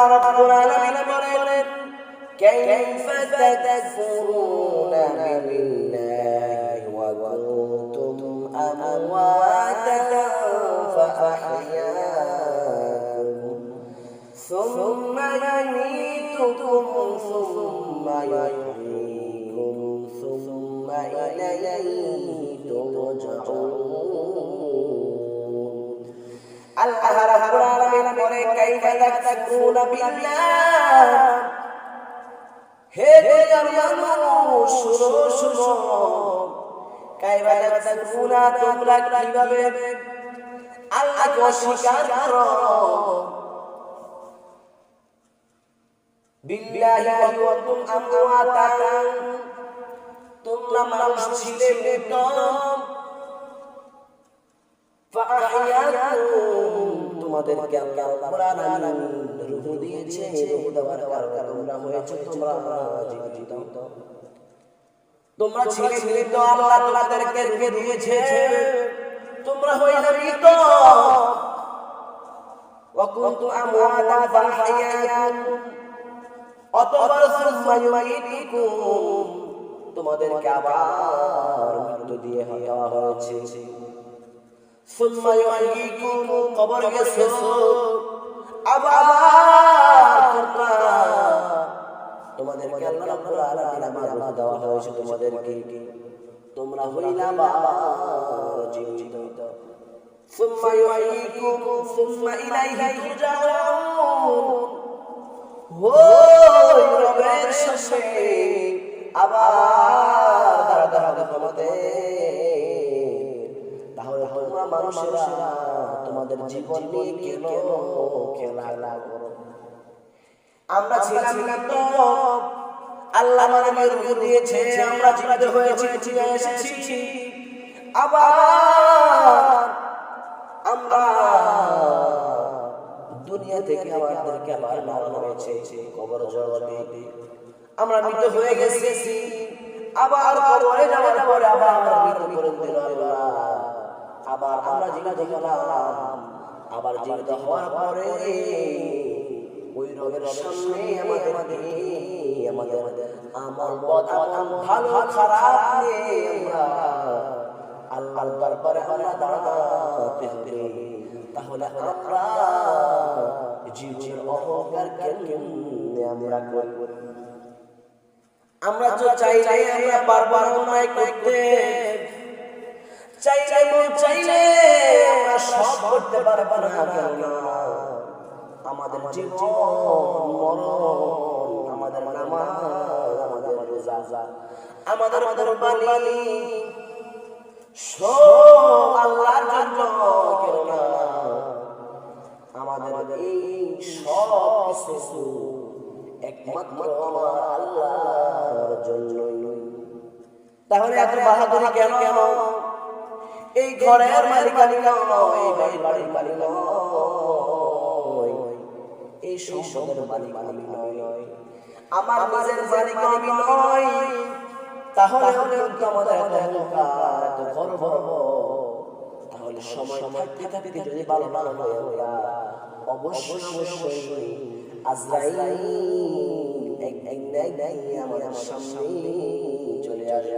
رب العالمين بولين كيف تكفرون بالله وكنتم أمواتا فأحياكم ثم يميتكم ثم يحييكم ثم إليه ترجعون. الله বলে হে দুনিয়ার মানুষ, শুনো শুনো। কাইফা তোমরা কীভাবে আল্লাহকে অস্বীকার করো? বিল্লাহি আমওয়াতান। তোমরা মানুষ ছিলে মৃত তোমাদেরকে আল্লাহ রাব্বুল আলামিন রূহ দিয়েছে রূহ দেওয়ার কারণে তোমরা হয়েছে তোমরা জীবিত তোমরা ছিলে মৃত আল্লাহ তোমাদেরকে রূহ দিয়েছে তোমরা হইলে মৃত وكنت أمواتا فأحياكم অতবার সুম্মা ইউমীতুকুম তোমাদেরকে আবার মৃত্যু দিয়ে দেওয়া হয়েছে সুম্মা ইউহয়িকুম কবর গেছো আবার তোমরা তোমাদেরকে আল্লাহ রাব্বুল আলামিন আবার রূহ দেওয়া হয়েছে তোমাদেরকে তোমরা হইলা আবার জীবিত ثم يحييكم ثم إليه ترجعون ওই রবের সামনে আবার দাঁড়া দাঁড়াবে তোমাদের তাহলে তোমরা মানুষেরা, তোমাদের জীবন নিয়ে কেন খেলা করো? আমরা ছিলাম না তো আল্লাহ আমাদের রূহ দিয়েছে আমরা জীবিত হয়েছি, ফিরে এসেছি। আবার আমরা দুনিয়া থেকে আমাদেরকে আবার নামানো হয়েছে কবর জগতে আমরা মৃত হয়ে গেছি। আবার কবরে যাওয়ার পরে আবার আমরা মৃত করে দিল আল্লাহ আবার আমরা জীবিত হলাম। আবার জীবিত হওয়ার পরে ওই রবের সামনে আমাদের আমাদের আমল বদ আমল ভালো খারাপ নিয়ে আমরা আল্লাহর দরবারে আমরা দাঁড়াতে হবে। তাহলে আমরা জীবনের অহংকার কেমনে আমরা করব আমরা তো চাইলে আমরা বারবার অন্যায় করতে চাইলে মন চাইলে সব করতে পারব না কেননা আমাদের জীবন মরণ, আমাদের নামাজ, আমাদের রোজা। আমাদের আমাদের বাণী সব আল্লাহর জন্য, কেননা আমাদের এই সব কিছু একমাত্র আমার আল্লাহর জন্যই। তাহলে এত বাহাদুরি কেন কেন? এই ঘরের মালিক আমি নয়, এই বাড়ির নয়। এই আমার নিজের তাহলে তাহলে সময় থাকতে যদি ভালো হয়ে, অবশ্যই চলে আসে